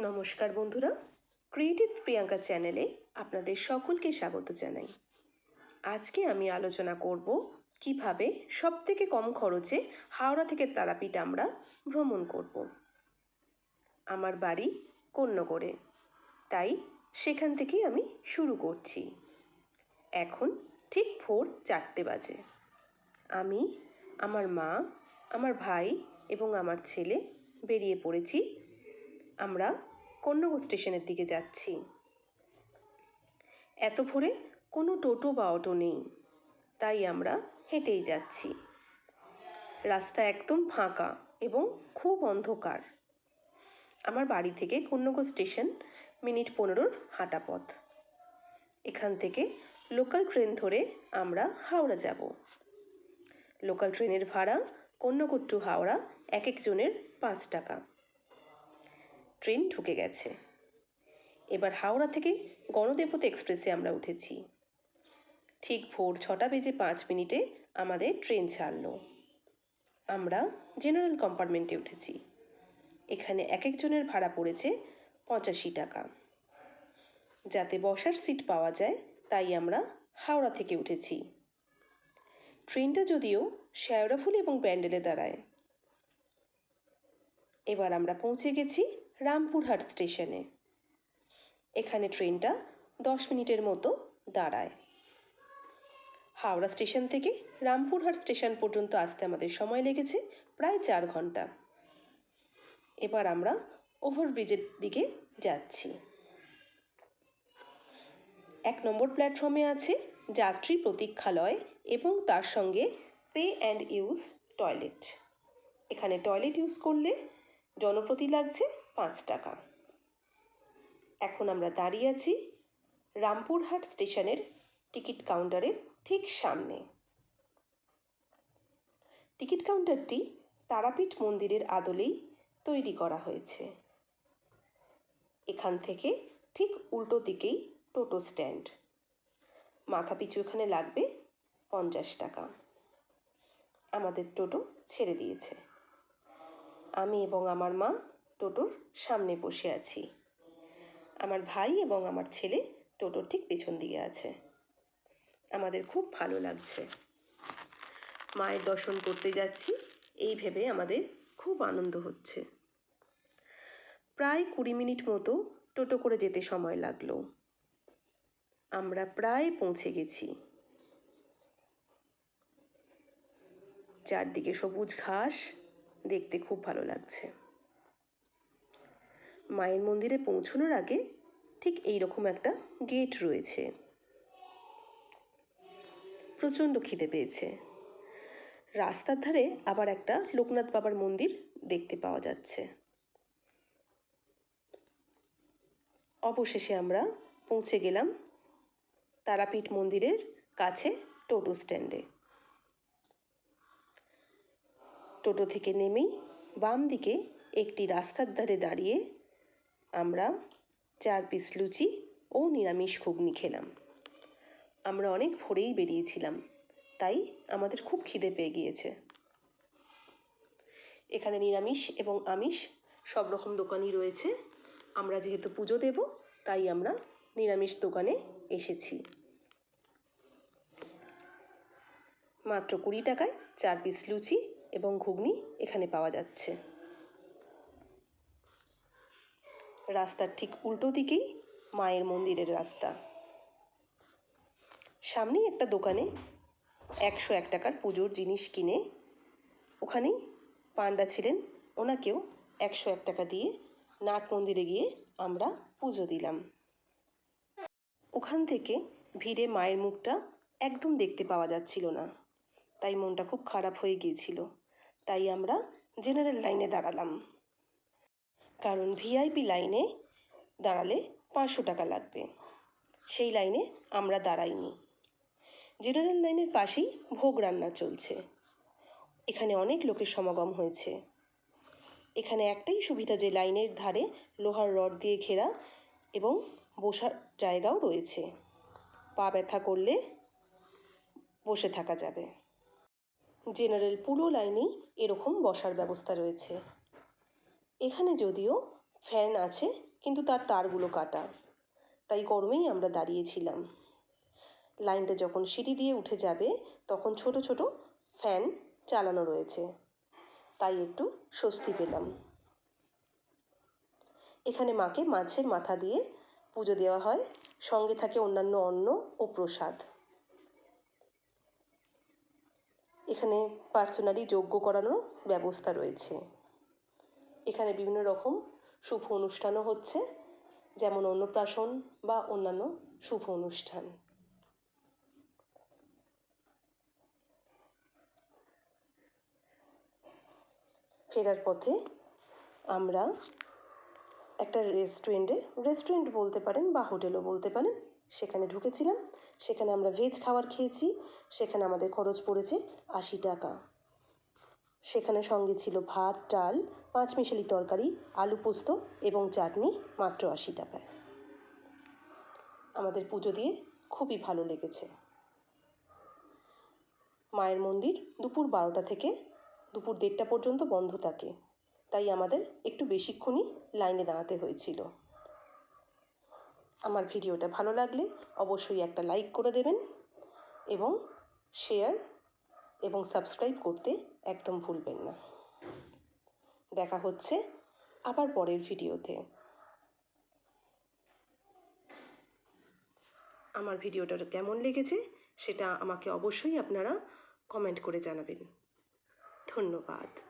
নমস্কার বন্ধুরা ক্রিয়েটিভ প্রিয়াঙ্কা চ্যানেলে আপনাদের সকলকে স্বাগত জানাই। আজকে আমি আলোচনা করব কীভাবে সবথেকে কম খরচে হাওড়া থেকে তারাপীঠ আমরা ভ্রমণ করব। আমার বাড়ি কন্যগড়ে, তাই সেখান থেকেই আমি শুরু করছি। এখন ঠিক ভোর চারটে বাজে। আমি, আমার মা, আমার ভাই এবং আমার ছেলে বেরিয়ে পড়েছি। আমরা কন্যগড় স্টেশনের দিকে যাচ্ছি। এত ভোরে কোনো টোটো বা অটো নেই, তাই আমরা হেঁটেই যাচ্ছি। রাস্তা একদম ফাঁকা এবং খুব অন্ধকার। আমার বাড়ি থেকে কন্যগড় স্টেশন মিনিট পনেরোর হাঁটা পথ। এখান থেকে লোকাল ট্রেন ধরে আমরা হাওড়া যাব। লোকাল ট্রেনের ভাড়া কন্যগড় টু হাওড়া এক একজনের পাঁচ টাকা। ট্রেন ঢুকে গেছে। এবার হাওড়া থেকে গণদেবতা এক্সপ্রেসে আমরা উঠেছি। ঠিক ভোর ছটা বেজে পাঁচ মিনিটে আমাদের ট্রেন ছাড়লো। আমরা জেনারেল কম্পার্টমেন্টে উঠেছি। এখানে এক একজনের ভাড়া পড়েছে পঁচাশি টাকা। যাতে বসার সিট পাওয়া যায়, তাই আমরা হাওড়া থেকে উঠেছি। ট্রেনটা যদিও শেওড়াফুলি এবং ব্যান্ডেলে দাঁড়ায়। এবার আমরা পৌঁছে গেছি রামপুরহাট স্টেশনে। এখানে ট্রেনটা দশ মিনিটের মতো দাঁড়ায়। হাওড়া স্টেশন থেকে রামপুরহাট স্টেশন পর্যন্ত আসতে আমাদের সময় লেগেছে প্রায় চার ঘণ্টা। এবার আমরা ওভারব্রিজের দিকে যাচ্ছি। এক নম্বর প্ল্যাটফর্মে আছে যাত্রী প্রতীক্ষালয় এবং তার সঙ্গে পে অ্যান্ড ইউজ টয়লেট। এখানে টয়লেট ইউজ করলে জনপ্রতি লাগছে পাঁচ টাকা। এখন আমরা দাঁড়িয়ে আছি রামপুরহাট স্টেশনের টিকিট কাউন্টারের ঠিক সামনে। টিকিট কাউন্টারটি তারাপীঠ মন্দিরের আদলেই তৈরি করা হয়েছে। এখান থেকে ঠিক উল্টো দিকেই টোটো স্ট্যান্ড। মাথা পিছু এখানে লাগবে পঞ্চাশ টাকা। আমাদের টোটো ছেড়ে দিয়েছে। আমি এবং আমার মা টোটোর সামনে বসে আছি। আমার ভাই এবং আমার ছেলে টোটোর ঠিক পেছন দিকে আছে। আমাদের খুব ভালো লাগছে। মায়ের দর্শন করতে যাচ্ছি, এই ভেবে আমাদের খুব আনন্দ হচ্ছে। প্রায় কুড়ি মিনিট মতো টোটো করে যেতে সময় লাগল। আমরা প্রায় পৌঁছে গেছি। চারদিকে সবুজ ঘাস, দেখতে খুব ভালো লাগছে। মায়ের মন্দিরে পৌঁছানোর আগে ঠিক এই রকম একটা গেট রয়েছে। প্রচণ্ড খিদে পেয়েছে। রাস্তার ধারে আবার একটা লোকনাথ বাবার মন্দির দেখতে পাওয়া যাচ্ছে। অবশেষে আমরা পৌঁছে গেলাম তারাপীঠ মন্দিরের কাছে টোটো স্ট্যান্ডে। টোটো থেকে নেমেই বাম দিকে একটি রাস্তার ধারে দাঁড়িয়ে আমরা চার পিস লুচি ও নিরামিষ ঘুগনি খেলাম। আমরা অনেক ভোরেই বেরিয়েছিলাম, তাই আমাদের খুব খিদে পেয়ে গিয়েছে। এখানে নিরামিষ এবং আমিষ সব রকম দোকানই রয়েছে। আমরা যেহেতু পুজো দেব, তাই আমরা নিরামিষ দোকানে এসেছি। মাত্র কুড়ি টাকায় চার পিস লুচি এবং ঘুগনি এখানে পাওয়া যাচ্ছে। রাস্তার ঠিক উল্টো দিকেই মায়ের মন্দিরের রাস্তা। সামনেই একটা দোকানে একশো এক টাকার পুজোর জিনিস কিনে ওখানেই পান্ডা ছিলেন। ওনাকেও একশো এক টাকা দিয়ে নাট মন্দিরে গিয়ে আমরা পুজো দিলাম। ওখান থেকে ভিড়ে মায়ের মুখটা একদম দেখতে পাওয়া যাচ্ছিল না। তাই মনটা খুব খারাপ হয়ে গিয়েছিল। তাই আমরা জেনারেল লাইনে দাঁড়ালাম। কারণ ভিআইপি লাইনে দাঁড়ালে পাঁচশো টাকা লাগবে। সেই লাইনে আমরা দাঁড়াইনি। জেনারেল লাইনের পাশেই ভোগ রান্না চলছে। এখানে অনেক লোকের সমাগম হয়েছে। এখানে একটাই সুবিধা যে লাইনের ধারে লোহার রড দিয়ে ঘেরা এবং বসার জায়গাও রয়েছে। পা ব্যথা করলে বসে থাকা যাবে। জেনারেল পুরো লাইনেই এরকম বসার ব্যবস্থা রয়েছে। এখানে যদিও ফ্যান আছে, কিন্তু তার তারগুলো কাটা। তাই গরমেই আমরা দাঁড়িয়েছিলাম। লাইনটা যখন সিঁড়ি দিয়ে উঠে যাবে, তখন ছোট ছোট ফ্যান চালানো রয়েছে। তাই একটু স্বস্তি পেলাম। এখানে মাকে মাছের মাথা দিয়ে পুজো দেওয়া হয়। সঙ্গে থাকে অন্যান্য অন্ন ও প্রসাদ। এখানে পার্সোনালি যজ্ঞ করানোর ব্যবস্থা রয়েছে। এখানে বিভিন্ন রকম শুভ অনুষ্ঠানও হচ্ছে, যেমন অন্নপ্রাশন বা অন্যান্য শুভ অনুষ্ঠান। ফেরার পথে আমরা একটা রেস্টুরেন্টে, রেস্টুরেন্ট বলতে পারেন বা হোটেলও বলতে পারেন, সেখানে ঢুকেছিলাম। সেখানে আমরা ভেজ খাবার খেয়েছি, সেখানে আমাদের খরচ পড়েছে আশি টাকা। সেখানে সঙ্গে ছিল ভাত, ডাল পাঁচ মিশালি তরকারি, আলু পোস্ত এবং চাটনি মাত্র আশি টাকায়। আমাদের পুজো দিয়ে খুবই ভালো লেগেছে। মায়ের মন্দির দুপুর বারোটা থেকে দুপুর দেড়টা পর্যন্ত বন্ধ থাকে, তাই আমাদের একটু বেশিক্ষণই লাইনে দাঁড়াতে হয়েছিল। আমার ভিডিওটা ভালো লাগলে অবশ্যই একটা লাইক করে দেবেন এবং শেয়ার এবং সাবস্ক্রাইব করতে একদম ভুলবেন না। দেখা হচ্ছে আবার পরের ভিডিওতে। আমার ভিডিওটা কেমন লেগেছে সেটা আমাকে অবশ্যই আপনারা কমেন্ট করে জানাবেন। ধন্যবাদ।